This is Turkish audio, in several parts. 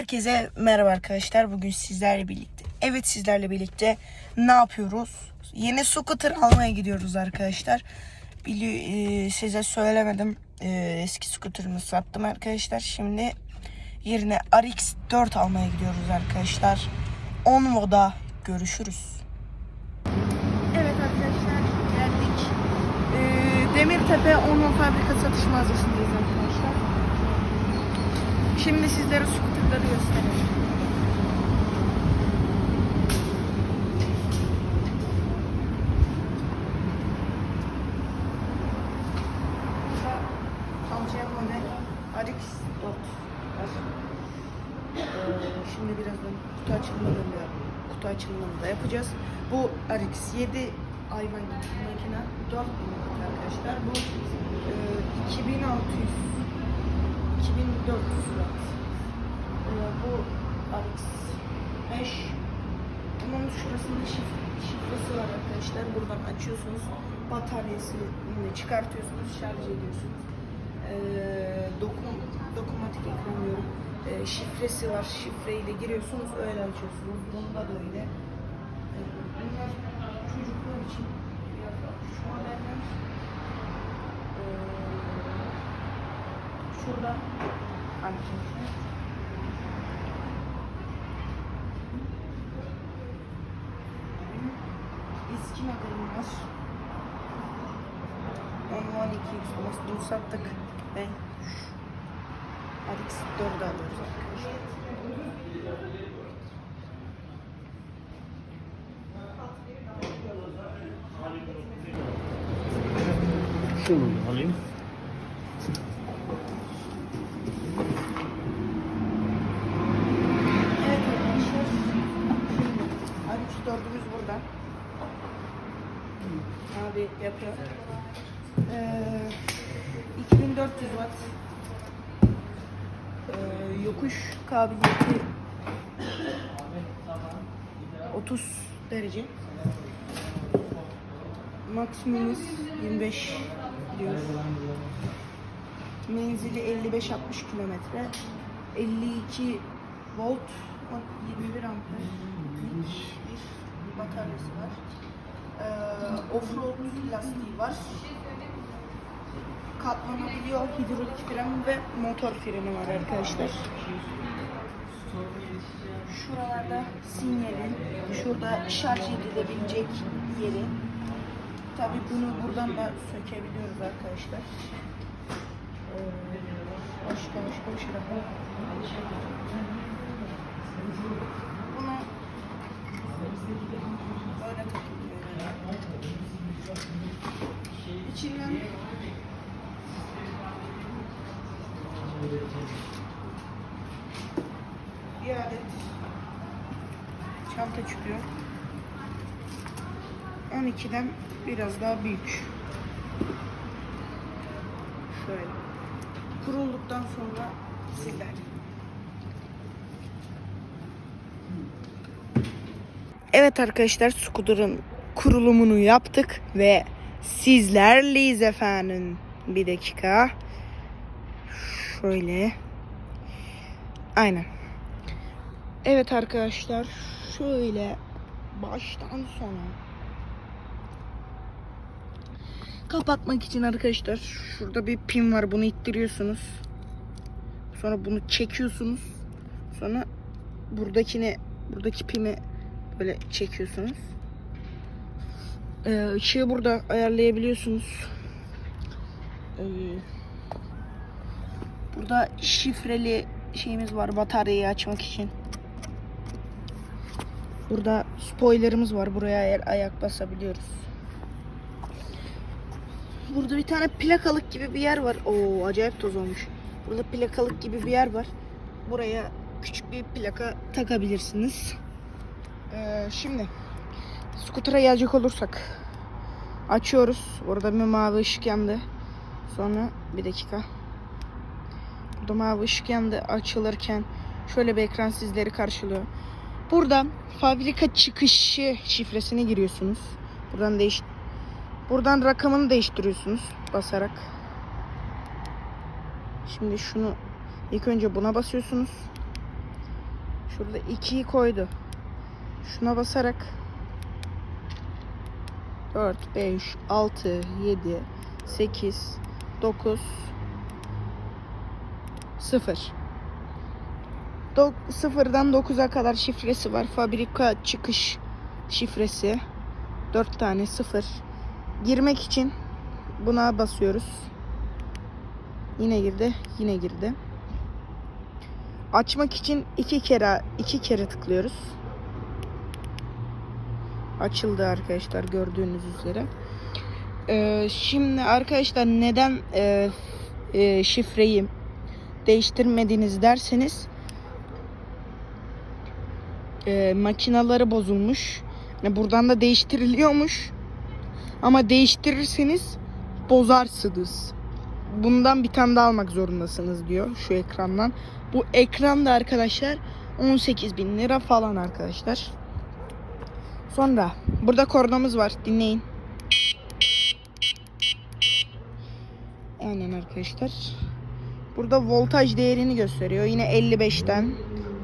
Herkese merhaba arkadaşlar. Bugün sizlerle birlikte. Evet sizlerle birlikte ne yapıyoruz? Yeni scooter almaya gidiyoruz arkadaşlar. Bili e, size söylemedim. E, eski scooter'ımı sattım arkadaşlar. Şimdi yerine RX 4 almaya gidiyoruz arkadaşlar. Onvo'da görüşürüz. Evet arkadaşlar geldik. E, Demirtepe Onvo fabrika satış mağazasındayız. Şimdi sizlere scooterları göstereyim. Model RX 4 var. Ee, Şimdi birazdan kutu açılımını kutu açılımını da yapacağız. Bu RX 7 hayvan makine 4 bin arkadaşlar. Bu e, 2600 2400 watt. Ee, bu RX 5. Bunun şurasında şif şifresi var arkadaşlar. Buradan açıyorsunuz. Bataryasını çıkartıyorsunuz. Şarj ediyorsunuz. Ee, dokun, dokunmatik ekran diyorum. Ee, şifresi var. Şifreyle giriyorsunuz. Öyle açıyorsunuz. Bunda da öyle. Ee, bunlar çocuklar için biraz daha şu modeller. Ee, şurada arkadaşlar. Eski modelim var. 10 12 Xbox sattık ve RX 4'ü alıyoruz arkadaşlar. Şunu alayım. Evet arkadaşlar. Şimdi RX 4'ümüz burada. Abi yapıyor. Ee, 2400 watt. Ee, yokuş kabiliyeti 30 derece. Maksimumuz 25 diyoruz. Menzili 55-60 kilometre. 52 volt 21 amper bataryası var. Ee, offroad lastiği var. Katlanabiliyor hidrolik fren ve motor freni var arkadaşlar. Şuralarda sinyali, şurada şarj edilebilecek yeri. Tabi bunu buradan da sökebiliyoruz arkadaşlar. Başka başka bir. Bunu böyle takılıyor. Bir adet çanta çıkıyor. 12'den biraz daha büyük. Şöyle. Kurulduktan sonra sizler. Evet arkadaşlar Scooter'ın kurulumunu yaptık ve sizlerleyiz efendim. Bir dakika. Şöyle. Aynen. Evet arkadaşlar şöyle baştan sona kapatmak için arkadaşlar şurada bir pin var bunu ittiriyorsunuz. Sonra bunu çekiyorsunuz. Sonra buradakini buradaki pimi böyle çekiyorsunuz. Ee, ışığı burada ayarlayabiliyorsunuz. Ee, burada şifreli şeyimiz var bataryayı açmak için. Burada spoilerımız var. Buraya ayak basabiliyoruz. Burada bir tane plakalık gibi bir yer var. Oo acayip toz olmuş. Burada plakalık gibi bir yer var. Buraya küçük bir plaka takabilirsiniz. Ee, şimdi skutura gelecek olursak açıyoruz. Orada bir mavi ışık yandı. Sonra bir dakika. Burada mavi ışık yandı. Açılırken şöyle bir ekran sizleri karşılıyor. Burada fabrika çıkışı şifresini giriyorsunuz. Buradan değiş Buradan rakamını değiştiriyorsunuz basarak. Şimdi şunu ilk önce buna basıyorsunuz. Şurada 2'yi koydu. Şuna basarak 4, 5, 6, 7, 8, 9, 0. Do- sıfırdan 9'a kadar şifresi var. Fabrika çıkış şifresi. 4 tane 0. Girmek için buna basıyoruz. Yine girdi, yine girdi. Açmak için iki kere iki kere tıklıyoruz. Açıldı arkadaşlar gördüğünüz üzere. Ee, şimdi arkadaşlar neden e, e, şifreyi değiştirmediniz derseniz e, makinaları bozulmuş. Yani buradan da değiştiriliyormuş. Ama değiştirirseniz bozarsınız. Bundan bir tane daha almak zorundasınız diyor şu ekrandan. Bu ekran da arkadaşlar 18 bin lira falan arkadaşlar. Sonra burada kornamız var dinleyin. Aynen arkadaşlar. Burada voltaj değerini gösteriyor. Yine 55'ten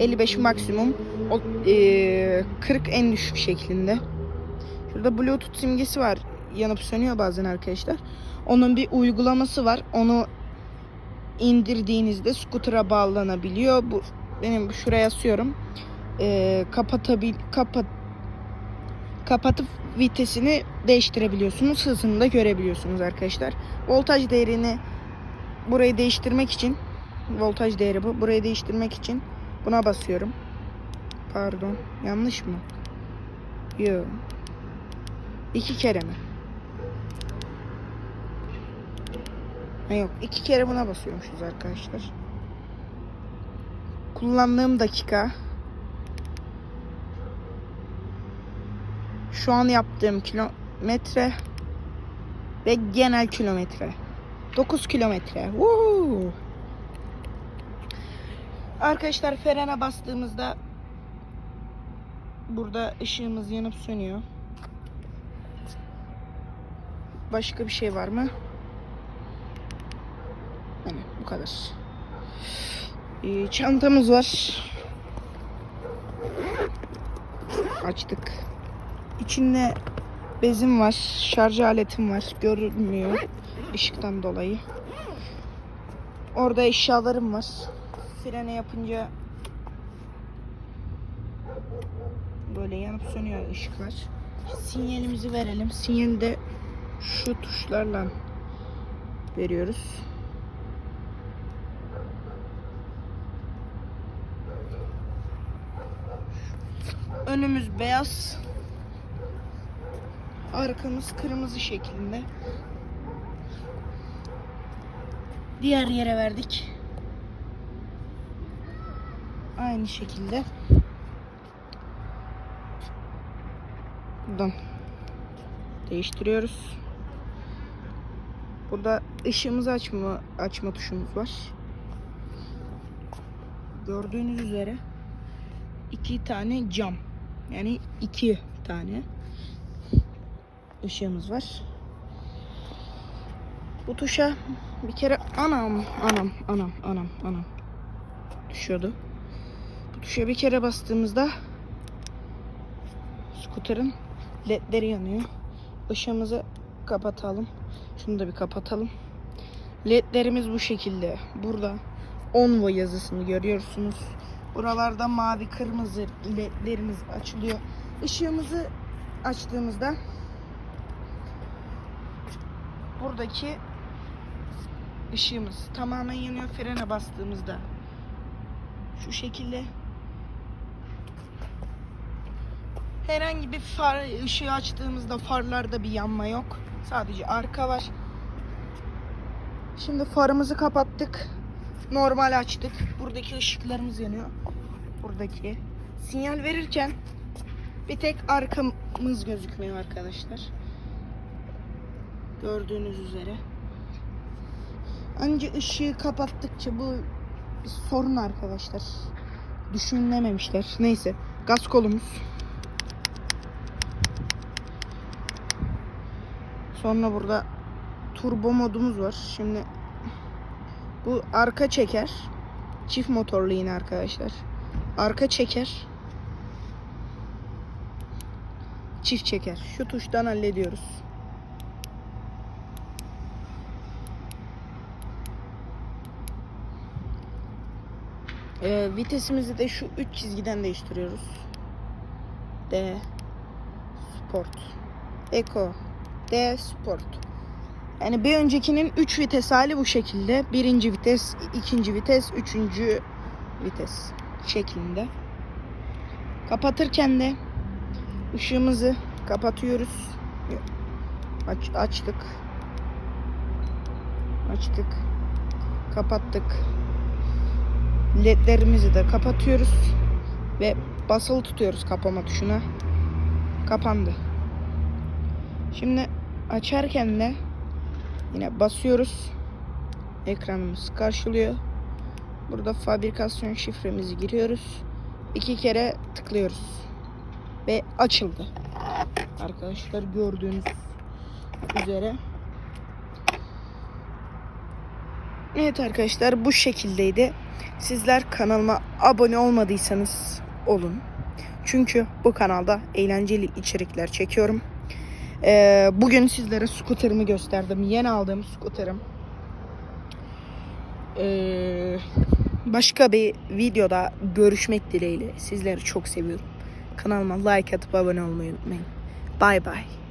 55 maksimum. O, eee, 40 en düşük şeklinde. Şurada Bluetooth simgesi var. Yanıp sönüyor bazen arkadaşlar. Onun bir uygulaması var. Onu indirdiğinizde scooter'a bağlanabiliyor. Bu benim şuraya asıyorum. Eee kapatabil kapat kapatıp vitesini değiştirebiliyorsunuz. Hızını da görebiliyorsunuz arkadaşlar. Voltaj değerini burayı değiştirmek için voltaj değeri bu. Burayı değiştirmek için buna basıyorum. Pardon. Yanlış mı? Yok. İki kere mi? Ha yok. iki kere buna basıyormuşuz arkadaşlar. Kullandığım dakika. Şu an yaptığım kilometre ve genel kilometre. 9 kilometre. Woo! Arkadaşlar frene bastığımızda burada ışığımız yanıp sönüyor. Başka bir şey var mı? Yani bu kadar. Ee, çantamız var. Açtık. İçinde bezim var. Şarj aletim var. Görünmüyor ışıktan dolayı. Orada eşyalarım var. Frene yapınca böyle yanıp sönüyor ışıklar. Sinyalimizi verelim. Sinyali de şu tuşlarla veriyoruz. Önümüz beyaz. Arkamız kırmızı şeklinde. Diğer yere verdik. Aynı şekilde. Buradan değiştiriyoruz. Burada ışığımızı açma açma tuşumuz var. Gördüğünüz üzere iki tane cam. Yani iki tane ışığımız var. Bu tuşa bir kere anam anam anam anam anam düşüyordu. Bu tuşa bir kere bastığımızda skuterin ledleri yanıyor. Işığımızı kapatalım. Şunu da bir kapatalım. Ledlerimiz bu şekilde. Burada Onvo yazısını görüyorsunuz. Buralarda mavi kırmızı ledlerimiz açılıyor. Işığımızı açtığımızda buradaki ışığımız tamamen yanıyor frene bastığımızda. Şu şekilde herhangi bir far ışığı açtığımızda farlarda bir yanma yok. Sadece arka var. Şimdi farımızı kapattık. Normal açtık. Buradaki ışıklarımız yanıyor. Buradaki. Sinyal verirken bir tek arkamız gözükmüyor arkadaşlar. Gördüğünüz üzere. Önce ışığı kapattıkça bu bir sorun arkadaşlar. Düşünülememişler. Neyse. Gaz kolumuz. Sonra burada turbo modumuz var. Şimdi bu arka çeker. Çift motorlu yine arkadaşlar. arka çeker, çift çeker. Şu tuştan hallediyoruz. Ee, vitesimizi de şu üç çizgiden değiştiriyoruz. D Sport Eco D Sport Yani bir öncekinin 3 vites hali bu şekilde. Birinci vites, ikinci vites, üçüncü vites şeklinde. Kapatırken de ışığımızı kapatıyoruz. Aç, açtık. Açtık. Kapattık. Ledlerimizi de kapatıyoruz ve basılı tutuyoruz kapama tuşuna. Kapandı. Şimdi açarken de yine basıyoruz. Ekranımız karşılıyor. Burada fabrikasyon şifremizi giriyoruz. İki kere tıklıyoruz. Ve açıldı. Arkadaşlar gördüğünüz üzere. Evet arkadaşlar bu şekildeydi. Sizler kanalıma abone olmadıysanız olun. Çünkü bu kanalda eğlenceli içerikler çekiyorum. Ee, bugün sizlere skuterimi gösterdim. Yeni aldığım skuterim. Ee, başka bir videoda görüşmek dileğiyle. Sizleri çok seviyorum. Kanalıma like atıp abone olmayı unutmayın. Bye bye.